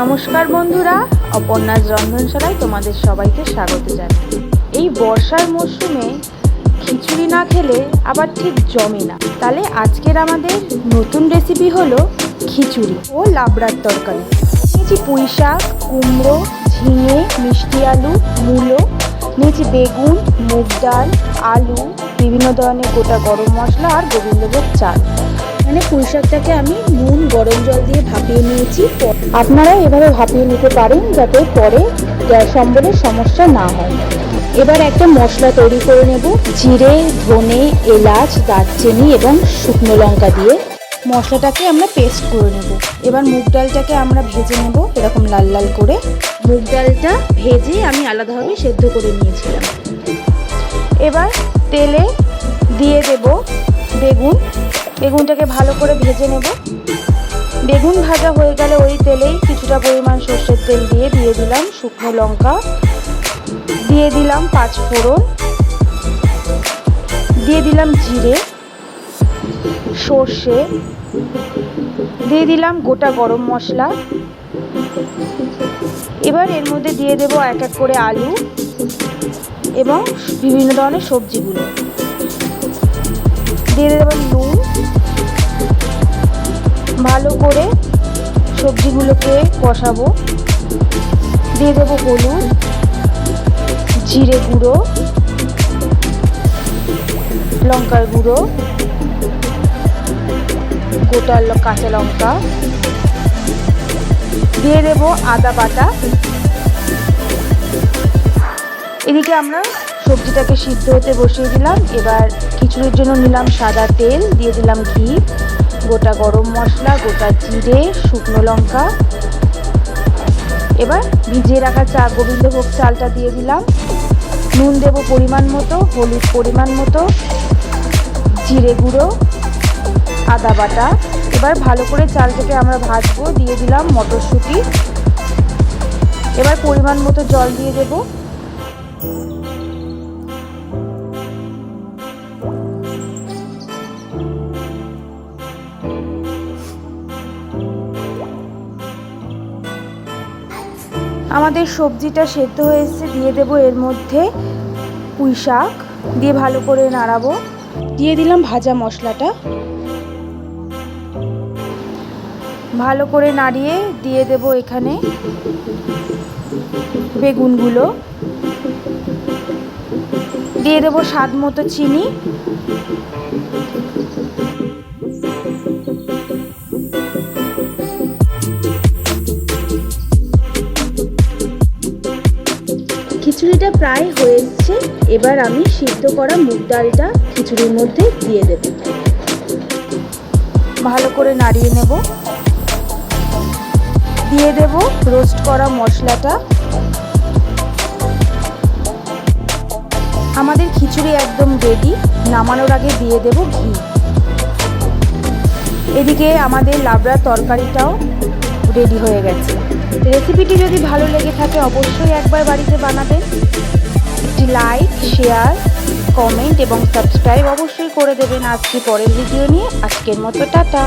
নমস্কার বন্ধুরা অপর্ণাস রন্ধনশালায় তোমাদের সবাইকে স্বাগত জানাই। এই বর্ষার মরশুমে খিচুড়ি না খেলে আবার ঠিক জমে না। তাহলে আজকের আমাদের নতুন রেসিপি হলো খিচুড়ি ও লাবড়ার তরকারি। নিয়েছি পুঁই শাক, কুমড়ো, ঝিঙে, মিষ্টি আলু, মূলো, নিয়েছি বেগুন, মুগ ডাল, আলু, বিভিন্ন ধরনের গোটা গরম মশলা আর গোবিন্দভোগ চাল। মানে পুঁই শাকটাকে আমি নুন, গরম জল দিয়ে ভাপিয়ে নিয়েছি। আপনারা এভাবে ভাপিয়ে নিতে পারেন যাতে পরে গ্যাস অম্বলের সমস্যা না হয়। এবার একটা মশলা তৈরি করে নেব। জিরে, ধনে, এলাচ, দারচিনি এবং শুকনো লঙ্কা দিয়ে। মশলাটাকে আমরা পেস্ট করে নেব। এবার মুগ ডালটাকে আমরা ভেজে নেব এরকম লাল লাল করে। মুগ ডালটা ভেজে আমি আলাদাভাবে সেদ্ধ করে নিয়েছিলাম। এবার তেলে দিয়ে দেব বেগুন। বেগুনটাকে ভালো করে ভেজে নেব। বেগুন ভাজা হয়ে গেলে ওই তেলেই কিছুটা পরিমাণ সর্ষের তেল দিয়ে দিয়ে দিলাম শুকনো লঙ্কা। দিয়ে দিলাম পাঁচ ফোড়ন। দিয়ে দিলাম জিরে, সর্ষে। দিয়ে দিলাম গোটা গরম মশলা। এবার এর মধ্যে দিয়ে দেব এক এক করে আলু এবং বিভিন্ন ধরনের সবজিগুলো। দিয়ে দেব নুন। ভালো করে সবজিগুলোকে কষাবো। দিয়ে দেবো হলুদ, জিরে গুঁড়ো, লঙ্কার গুঁড়ো, গোটা কাঁচা লঙ্কা। দিয়ে দেবো আদা বাটা। এদিকে আমরা সবজিটাকে সিদ্ধ হতে বসিয়ে দিলাম। এবার খিচুড়ির জন্য নিলাম সাদা তেল, দিয়ে দিলাম ঘি, গোটা গরম মশলা, গোটা জিরে, শুকনো লঙ্কা। এবার ভিজিয়ে রাখা চা, গোবিন্দভোগ চালটা দিয়ে দিলাম। নুন দেব পরিমাণ মতো, হলুদ পরিমাণ মতো, জিরে গুঁড়ো, আদা বাটা। এবার ভালো করে চালটাকে আমরা ভাজবো, দিয়ে দিলাম মটরশুঁটি। এবার পরিমাণ মতো জল দিয়ে দেবো। আমাদের সবজিটা সেদ্ধ হয়ে এসছে, দিয়ে দেব এর মধ্যে পুঁই শাক, দিয়ে ভালো করে নাড়াবো। দিয়ে দিলাম ভাজা মশলাটা। ভালো করে নাড়িয়ে দিয়ে দেব এখানে বেগুনগুলো। দিয়ে দেবো স্বাদ মতো চিনি। খিচুড়িটা প্রায় হয়েছে এবার আমি সিদ্ধ করা মুগ ডালটা খিচুড়ির মধ্যে দিয়ে দেব। ভালো করে নাড়িয়ে নেব। দিয়ে দেব রোস্ট করা মশলাটা। আমাদের খিচুড়ি একদম রেডি নামানোর আগে দিয়ে দেব ঘি। এদিকে আমাদের লাবড়া তরকারিটাও রেডি হয়ে গেছে। রেসিপিটি যদি ভালো লেগে থাকে, অবশ্যই একবার বাড়িতে বানাবেন। একটি লাইক শেয়ার কমেন্ট এবং সাবস্ক্রাইব অবশ্যই করে দেবেন। আজকে পরের ভিডিও নিয়ে। আজকের মতো, টাটা।